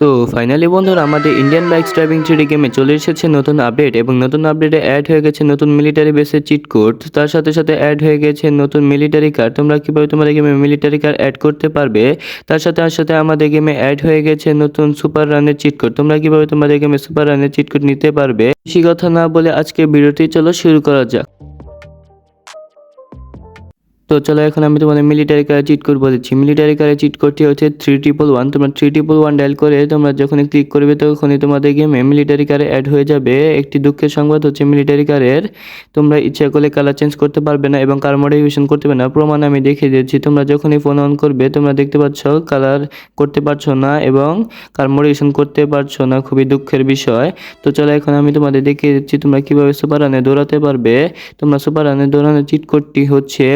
তো ফাইনালি বন্ধুরা, আমাদের ইন্ডিয়ান বাইক ড্রাইভিং থ্রিডি গেমে চলে এসেছে নতুন আপডেট এবং নতুন আপডেটে অ্যাড হয়ে গেছে নতুন মিলিটারি বেসের চিট কোড তার সাথে সাথে অ্যাড হয়ে গেছে নতুন মিলিটারি কার তোমরা কীভাবে তোমাদের গেমে মিলিটারি কার অ্যাড করতে পারবে? তার সাথে তার সাথে আমাদের গেমে অ্যাড হয়ে গেছে নতুন সুপার রানের চিট কোড তোমরা কীভাবে তোমাদের গেমে সুপার রানের চিট কোড নিতে পারবে? বেশি কথা না বলে আজকে ভিডিওটি চলো শুরু করা যাক। তো চলো এখন আমি তোমাদের মিলিটারি কারে চিট কোড বলেছি মিলিটারি কারে চিট কোডটি হচ্ছে থ্রি ট্রিপল ওয়ান তোমরা থ্রি ট্রিপল ওয়ান ডায়াল করে তোমরা যখনই ক্লিক করবে তখনই তোমাদের গেমে মিলিটারি কারে অ্যাড হয়ে যাবে। একটি দুঃখের সংবাদ হচ্ছে মিলিটারি কারের তোমরা ইচ্ছা করলে কালার চেঞ্জ করতে পারবে না এবং কার মডিফিকেশন করতে পারবে না। প্রমাণ আমি দেখিয়ে দিয়েছি, তোমরা যখনই ফোন অন করবে তোমরা দেখতে পাচ্ছ কালার করতে পারছ না এবং কার মডিফিকেশন করতে পারছ না। খুবই দুঃখের বিষয়। তো চলো এখন আমি তোমাদের দেখিয়ে দিচ্ছি তোমরা কীভাবে সুপার রানে দৌড়াতে পারবে। তোমরা সুপার রানে দৌড়ানোর চিট কোডটি হচ্ছে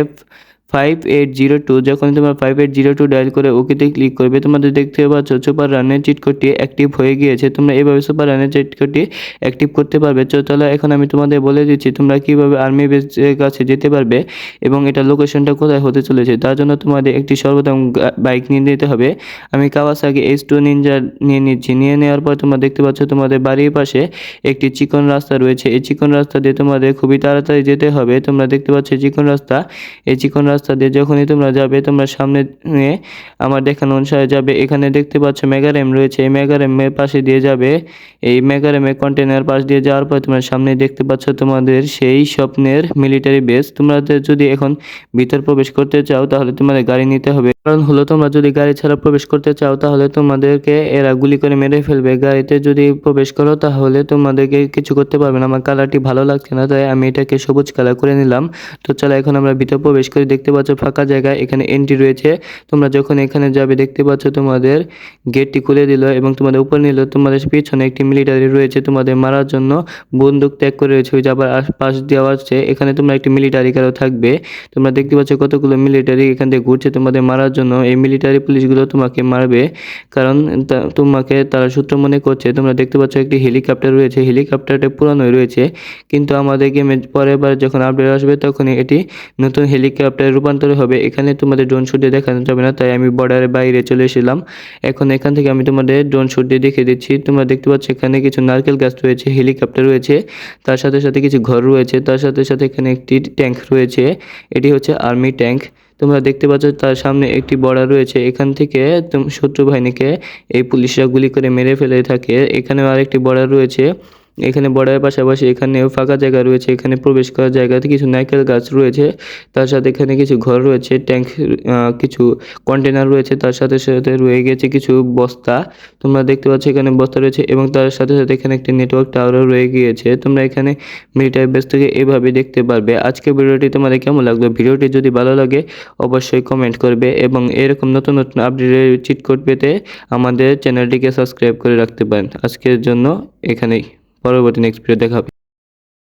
ফাইভ এইট জিরো টু যখন তোমরা five eight zero two dial করে ওকেতে ক্লিক করবে, তোমাদের দেখতে পাচ্ছ সুপার রানের চিট কোডটি অ্যাক্টিভ হয়ে গিয়েছে। তোমরা এইভাবে সুপার রানের চিট কোডটি অ্যাক্টিভ করতে পারবে। তো তাহলে এখন আমি তোমাদের বলে দিচ্ছি, তোমরা কীভাবে আর্মি বেসের কাছে যেতে পারবে এবং এটা লোকেশনটা কোথায় হতে চলেছে। তার জন্য তোমাদের একটি সর্বপ্রথম বাইক নিয়ে নিতে হবে। আমি কাওয়াসাকি এইচ টু নিনজা নিয়ে নিচ্ছি। নিয়ে নেওয়ার পর তোমরা দেখতে পাচ্ছ তোমাদের বাড়ির পাশে একটি চিকন রাস্তা রয়েছে। এই চিকন রাস্তা দিয়ে তোমাদের খুবই তাড়াতাড়ি যেতে হবে। তোমরা দেখতে পাচ্ছ চিকন রাস্তা, এই চিকন রাস্তা দিয়ে যখনই তোমরা যাবে, তোমরা সামনে নিয়ে আমার দেখানো অনুসারে যাবে। এখানে দেখতে পাচ্ছ মেগারেম রয়েছে। এই মেগারেমের পাশে দিয়ে যাবে। এই মেগারেমের কন্টেনার পাশ দিয়ে যাওয়ার পর তোমরা সামনে দেখতে পাচ্ছ তোমাদের সেই স্বপ্নের মিলিটারি বেস তোমরা যদি এখন ভিতর প্রবেশ করতে চাও, তাহলে তোমাদের গাড়ি নিতে হবে। কারণ হলো তোমরা যদি গাড়ি ছাড়া প্রবেশ করতে চাও, তাহলে তোমাদেরকে এরা গুলি করে মেরে ফেলবে। গাড়িতে যদি প্রবেশ করো, তাহলে তোমাদেরকে কিছু করতে পারবে না। আমার কালারটি ভালো লাগছে না, তাই আমি এটাকে সবুজ কালার করে নিলাম। তো চলো, এখন আমরা ভিতরে প্রবেশ করে। দেখতে পাচ্ছ ফাঁকা জায়গা, এখানে এন্ট্রি রয়েছে। তোমরা যখন এখানে যাবে, দেখতে পাচ্ছ তোমাদের গেটটি খুলে দিল এবং তোমাদের উপর নিল। তোমাদের পিছনে একটি মিলিটারি রয়েছে, তোমাদের মারার জন্য বন্দুক ত্যাগ করে রয়েছে। ওই যে আবার পাশ দেওয়া আছে, এখানে তোমরা একটি মিলিটারি কারও থাকবে। তোমরা দেখতে পাচ্ছ কতগুলো মিলিটারি এখান থেকে ঘুরছে, তোমাদের মারার জন্য এই মিলিটারি পুলিশগুলো তোমাকে মারবে। কারণ তোমাকে তারা সূত্র মনে করছে, তোমরা দেখতে পাচ্ছ একটি হেলিকপ্টার রয়েছে। হেলিকপ্টারটা পুরানোই রয়েছে। কিন্তু আমাদের গেমে পরের বার যখন আপডেট আসবে তখন এটি নতুন হেলিকপ্টারে রূপান্তর হবে। এখানে তোমাদের ড্রোন শুট দিয়ে দেখানো যাবে না, তাই আমি বর্ডারের বাইরে চলে এসেছিলাম। এখন এখান থেকে আমি তোমাদের ড্রোন শুট দিয়ে দিচ্ছি। তোমরা দেখতে পাচ্ছ এখানে কিছু নারকেল গাছ রয়েছে হেলিকপ্টার রয়েছে। তার সাথে সাথে কিছু ঘর রয়েছে। তার সাথে সাথে এখানে একটি ট্যাঙ্ক রয়েছে। এটি হচ্ছে আর্মি ট্যাঙ্ক তোমরা দেখতে পাচ্ছ তার সামনে একটি বর্ডার রয়েছে। এখান থেকে শত্রু বাহিনীকে এই পুলিশরা গুলি করে মেরে ফেলে থাকে। এখানেও আরেকটি বর্ডার রয়েছে। এখানে বর্ডারের পাশাপাশি এখানেও ফাঁকা জায়গা রয়েছে, এখানে প্রবেশ করার জায়গাতে কিছু নারকেল গাছ রয়েছে, তার সাথে এখানে কিছু ঘর রয়েছে, ট্যাঙ্ক কিছু কন্টেনার রয়েছে, তার সাথে সাথে রয়ে গেছে কিছু বস্তা, তোমরা দেখতে পাচ্ছ এখানে বস্তা রয়েছে এবং তার সাথে সাথে এখানে একটি নেটওয়ার্ক টাওয়ারও রয়ে গিয়েছে, তোমরা এখানে মিলিটারি বেস থেকে এভাবে দেখতে পারবে। আজকে ভিডিওটি তোমাদের কেমন লাগল? ভিডিওটি যদি ভালো লাগে, অবশ্যই কমেন্ট করবে এবং এরকম নতুন নতুন আপডেটের চিট কোড পেতে আমাদের চ্যানেলটিকে সাবস্ক্রাইব করে রাখতে পারেন। আজকের জন্য এখানেই। পরবর্তী নেক্সট ভিডিও দেখা হবে।